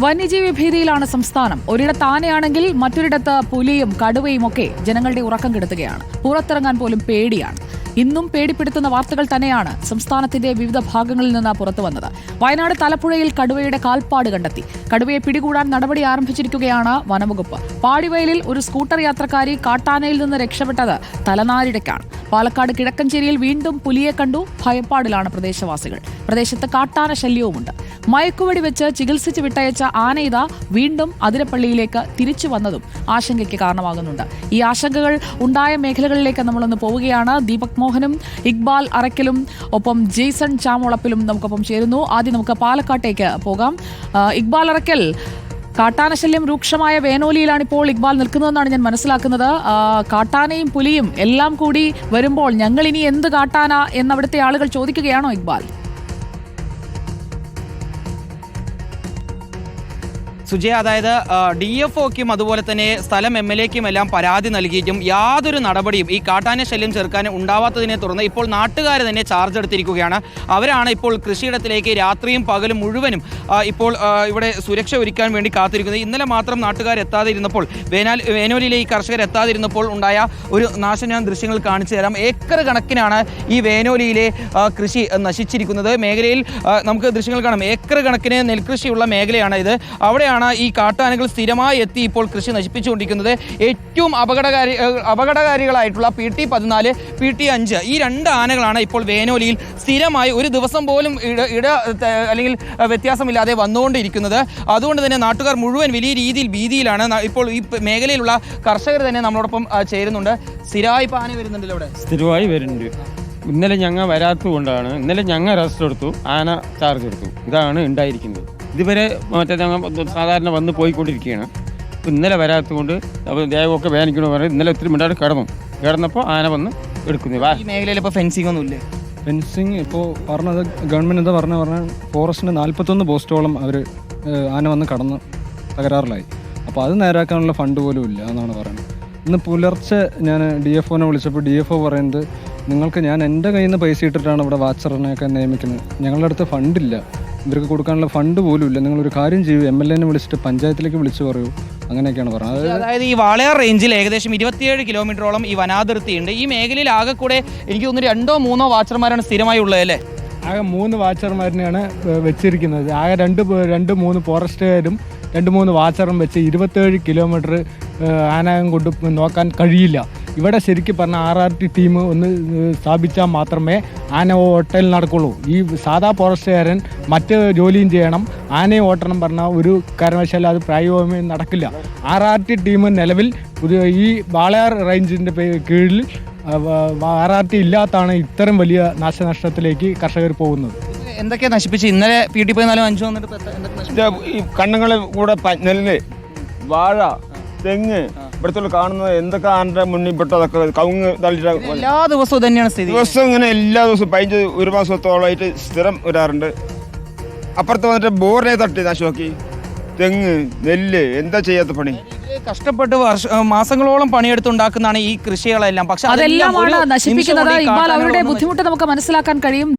വന്യജീവി ഭീതിയിലാണ് സംസ്ഥാനം. ഒരിടത്ത് ആനയാണെങ്കിൽ മറ്റൊരിടത്ത് പുലിയും കടുവയും ഒക്കെ ജനങ്ങളുടെ ഉറക്കം കെടുത്തുകയാണ്. പുറത്തിറങ്ങാൻ പോലും പേടിയാണ്. ഇന്നും പേടിപ്പെടുത്തുന്ന വാർത്തകൾ തന്നെയാണ് സംസ്ഥാനത്തിന്റെ വിവിധ ഭാഗങ്ങളിൽ നിന്ന് പുറത്തു വന്നത്. വയനാട് തലപ്പുഴയിൽ കടുവയുടെ കാൽപ്പാട് കണ്ടെത്തി. കടുവയെ പിടികൂടാൻ നടപടി ആരംഭിച്ചിരിക്കുകയാണ് വനംവകുപ്പ്. പാടിവയലിൽ ഒരു സ്കൂട്ടർ യാത്രക്കാരി കാട്ടാനയിൽ നിന്ന് രക്ഷപ്പെട്ടത് തലനാരിടയ്ക്കാണ് പാലക്കാട് കിഴക്കഞ്ചേരിയിൽ വീണ്ടും പുലിയെ കണ്ടു. ഭയപ്പാടിലാണ് പ്രദേശവാസികൾ. പ്രദേശത്ത് കാട്ടാന ശല്യവുമുണ്ട് മയക്കുവെടി വെച്ച് ചികിത്സിച്ച് വിട്ടയച്ച ആനയിത വീണ്ടും അതിരപ്പള്ളിയിലേക്ക് തിരിച്ചു വന്നതും ആശങ്കയ്ക്ക് കാരണമാകുന്നുണ്ട്. ഈ ആശങ്കകൾ ഉണ്ടായ മേഖലകളിലേക്ക് നമ്മളൊന്ന് പോവുകയാണ്. ദീപക് മോഹനും ഇക്ബാൽ അറയ്ക്കലും ഒപ്പം ജെയ്സൺ ചാമുളപ്പിലും നമുക്കൊപ്പം ചേരുന്നു. ആദ്യം നമുക്ക് പാലക്കാട്ടേക്ക് പോകാം. ഇക്ബാൽ അറയ്ക്കൽ കാട്ടാനശല്യം രൂക്ഷമായ വേനോലിയിലാണ് ഇപ്പോൾ ഇക്ബാൽ നിൽക്കുന്നതെന്നാണ് ഞാൻ മനസ്സിലാക്കുന്നത്. കാട്ടാനയും പുലിയും എല്ലാം കൂടി വരുമ്പോൾ ഞങ്ങൾ ഇനി എന്ത് കാട്ടാന എന്നവിടുത്തെ ആളുകൾ ചോദിക്കുകയാണോ ഇക്ബാൽ? സുജയ അതായത് ഡി എഫ് ഒക്കും അതുപോലെ തന്നെ സ്ഥലം എം എൽ എക്കും എല്ലാം പരാതി നൽകിയിട്ടും യാതൊരു നടപടിയും ഈ കാട്ടാന ശല്യം ചെറുക്കാൻ ഉണ്ടാവാത്തതിനെ തുടർന്ന് ഇപ്പോൾ നാട്ടുകാർ തന്നെ ചാർജ് എടുത്തിരിക്കുകയാണ്. അവരാണ് ഇപ്പോൾ കൃഷിയിടത്തിലേക്ക് രാത്രിയും പകലും മുഴുവനും ഇപ്പോൾ ഇവിടെ സുരക്ഷ ഒരുക്കാൻ വേണ്ടി കാത്തിരിക്കുന്നത്. ഇന്നലെ മാത്രം നാട്ടുകാർ എത്താതിരുന്നപ്പോൾ വേനാൽ വേനൂരിലെ ഈ കർഷകർ എത്താതിരുന്നപ്പോൾ ഉണ്ടായ ഒരു നാശം ഞാൻ ദൃശ്യങ്ങൾ കാണിച്ചു തരാം. ഏക്കർ കണക്കിനാണ് ഈ വേനോലിയിലെ കൃഷി നശിച്ചിരിക്കുന്നത്. മേഖലയിൽ നമുക്ക് ദൃശ്യങ്ങൾ കാണാം. ഏക്കർ കണക്കിന് നെൽകൃഷിയുള്ള മേഖലയാണ് ഇത് അവിടെയാണ് ഈ കാട്ടാനകൾ സ്ഥിരമായി എത്തി ഇപ്പോൾ കൃഷി നശിപ്പിച്ചുകൊണ്ടിരിക്കുന്നത്. ഏറ്റവും അപകടകാരി അപകടകാരികളായിട്ടുള്ള പി ടി പതിനാല് പി ടി അഞ്ച് ഈ രണ്ട് ആനകളാണ് ഇപ്പോൾ വേനോലിയിൽ സ്ഥിരമായി ഒരു ദിവസം പോലും ഇട ഇട അല്ലെങ്കിൽ വ്യത്യാസമില്ലാതെ വന്നുകൊണ്ടിരിക്കുന്നത്. അതുകൊണ്ട് തന്നെ നാട്ടുകാർ മുഴുവൻ വലിയ രീതിയിൽ ഭീതിയിലാണ്. ഇപ്പോൾ ഈ മേഖലയിലുള്ള കർഷകർ തന്നെ നമ്മളോടൊപ്പം ചേരുന്നുണ്ട്. സ്ഥിരമായി ആന വരുന്നുണ്ടല്ലോ ഇവിടെ സ്ഥിരമായി വരുന്നുണ്ട്. ഇന്നലെ ഞങ്ങൾ വരാത്തത് കൊണ്ടാണ് ഇന്നലെ ഞങ്ങൾ റെസ്റ്റ് എടുത്തു ആന ചാർജ് എടുത്തു. ഇതാണ് ഉണ്ടായിരിക്കുന്നത്. ഇതുവരെ മറ്റേ ഞങ്ങൾ സാധാരണ വന്ന് പോയിക്കൊണ്ടിരിക്കുകയാണ്. അപ്പോൾ ഇന്നലെ വരാത്തത് കൊണ്ട് അപ്പോൾ ദേവമൊക്കെ വേദനിക്കണമെന്ന് പറഞ്ഞ് ഇന്നലെ ഒത്തിരി മിണ്ടാട് കിടന്നു. കിടന്നപ്പോൾ ആന വന്ന് എടുക്കുന്നു. വാ. ഈ മേഖലയിൽ ഇപ്പോൾ ഫെൻസിംഗ് ഒന്നും ഇല്ലേ? ഫെൻസിങ് ഇപ്പോൾ പറഞ്ഞത് ഗവൺമെന്റ് എന്താ പറഞ്ഞ പറഞ്ഞാൽ ഫോറസ്റ്റിന് നാൽപ്പത്തൊന്ന് പോസ്റ്റോളം അവർ ആന വന്ന് കടന്ന് തകരാറിലായി. അപ്പോൾ അത് നേരാക്കാനുള്ള ഫണ്ട് പോലും ഇല്ല എന്നാണ് പറയുന്നത്. ഇന്ന് പുലർച്ചെ ഞാൻ ഡി എഫ് ഒനെ വിളിച്ചപ്പോൾ ഡി എഫ് ഒ പറയുന്നത് നിങ്ങൾക്ക് ഞാൻ എന്റെ കയ്യിൽ നിന്ന് പൈസ ഇട്ടിട്ടാണ് ഇവിടെ വാച്ചറിനെയൊക്കെ നിയമിക്കുന്നത്. ഞങ്ങളുടെ അടുത്ത് ഫണ്ടില്ല ഇവർക്ക് കൊടുക്കാനുള്ള ഫണ്ട് പോലും ഇല്ല. നിങ്ങളൊരു കാര്യം ചെയ്യൂ. എം എൽ എനെ വിളിച്ചിട്ട് പഞ്ചായത്തിലേക്ക് വിളിച്ചു പറയൂ. അങ്ങനെയൊക്കെയാണ് പറഞ്ഞത് അതായത് ഈ വാളയാർ റേഞ്ചിൽ ഏകദേശം ഇരുപത്തിയേഴ് കിലോമീറ്ററോളം ഈ വനാതിർത്തിയുണ്ട്. ഈ മേഖലയിൽ ആകെ കൂടെ എനിക്ക് തോന്നുന്നു രണ്ടോ മൂന്നോ വാച്ചർമാരാണ് സ്ഥിരമായി ഉള്ളത് അല്ലേ? ആകെ മൂന്ന് വാച്ചർമാരിനെയാണ് വെച്ചിരിക്കുന്നത്. ആകെ രണ്ട് രണ്ട് മൂന്ന് ഫോറസ്റ്റുകാരും രണ്ട് മൂന്ന് വാച്ചറും വെച്ച് ഇരുപത്തേഴ് കിലോമീറ്റർ ആനകം കൊണ്ട് നോക്കാൻ കഴിയില്ല. ഇവിടെ ശരിക്കും പറഞ്ഞാൽ ആർ ആർ ടി ടീം ഒന്ന് സ്ഥാപിച്ചാൽ മാത്രമേ ആന ഓട്ടൽ നടക്കുള്ളൂ. ഈ സാധാ ഫോറസ്റ്റുകാരൻ മറ്റ് ജോലിയും ചെയ്യണം. ആനയെ ഓട്ടണം പറഞ്ഞാൽ ഒരു കാരണവശാലും അത് പ്രായോഗികമായി നടക്കില്ല. ആർ ആർ ടി ടീം നിലവിൽ പുതിയ ഈ വാളയാർ റേഞ്ചിന്റെ കീഴിൽ ആർ ആർ ടി ഇല്ലാത്താണ് ഇത്തരം വലിയ നാശനഷ്ടത്തിലേക്ക് കർഷകർ പോകുന്നത്. എന്തൊക്കെ നശിപ്പിച്ച് ഇന്നലെ പി ടി പോയി അഞ്ചു വന്നിട്ട് ഈ കണ്ണുങ്ങളെ കൂടെ നെല്ല് വാഴ തെങ്ങ് ഇവിടത്തുള്ള കാണുന്നത് എന്തൊക്കെ ആന്റെ മുന്നിൽ പെട്ടതൊക്കെ കവുങ്ങ് തള്ളിയിട്ട് എല്ലാ ദിവസവും തന്നെയാണ് സ്ഥിതി. ദിവസം ഇങ്ങനെ എല്ലാ ദിവസവും പതിനഞ്ച് ഒരു മാസത്തോളമായിട്ട് സ്ഥിരം വരാറുണ്ട്. അപ്പുറത്ത് വന്നിട്ട് ബോറിനെ തട്ടി നാശമാക്കി തെങ്ങ് നെല്ല് എന്താ ചെയ്യാത്ത പണി? കഷ്ടപ്പെട്ട് വർഷ മാസങ്ങളോളം പണിയെടുത്തുണ്ടാക്കുന്നതാണ് ഈ കൃഷികളെല്ലാം. പക്ഷെ അതെല്ലാം നശിപ്പിക്കുന്നത്. അവരുടെ ബുദ്ധിമുട്ട് നമുക്ക് മനസ്സിലാക്കാൻ കഴിയും.